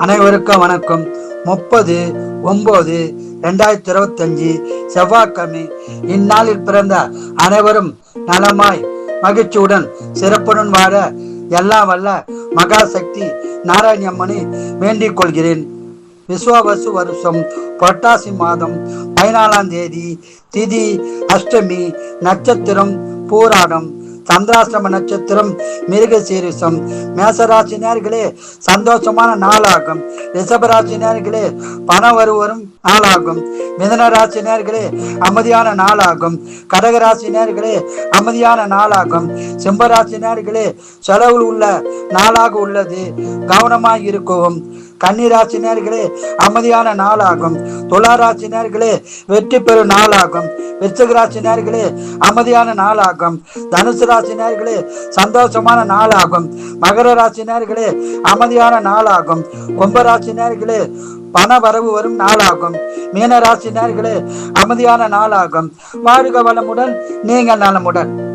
அனைவருக்கும் வணக்கம். முப்பது ஒன்பது ரெண்டாயிரத்தி இருபத்தஞ்சு செவ்வாய்க்கிழமை இந்நாளில் பிறந்த அனைவரும் நலமாய் மகிழ்ச்சியுடன் சிறப்புடன் வாழ எல்லாம் வல்ல மகாசக்தி நாராயணியம்மனை வேண்டிக் கொள்கிறேன். விஸ்வாவசு வருஷம் புரட்டாசி மாதம் பதினாலாம் தேதி திதி அஷ்டமி நட்சத்திரம் பூராடம் சந்திராசிரம நட்சத்திரம் மிருக சீரிசம். மேசராசினியர்களே சந்தோஷமான நாளாகும். ரிஷபராசினியர்களே பண வருவரும் நாளாகும். மிதன ராசினியர்களே அமைதியான நாளாகும். கடகராசினியர்களே அமைதியான நாளாகும். சிம்பராசி நேர்களே செலவில் உள்ள நாளாக உள்ளது. கவனமாக இருக்கவும். கன்னிராசினியர்களே அமைதியான நாளாகும். துளாராசினியர்களே வெற்றி பெறும் நாளாகும். விருச்சகராசினியர்களே அமைதியான நாளாகும். தனுசு ராசினியர்களே சந்தோஷமான நாளாகும். மகர ராசினியர்களே அமைதியான நாளாகும். கும்பராசினியர்களே பண வரவு வரும் நாளாகும். மீனராசி நேர்களே அமைதியான நாளாகும். வாழ்க வளமுடன் நீங்கள் நலமுடன்.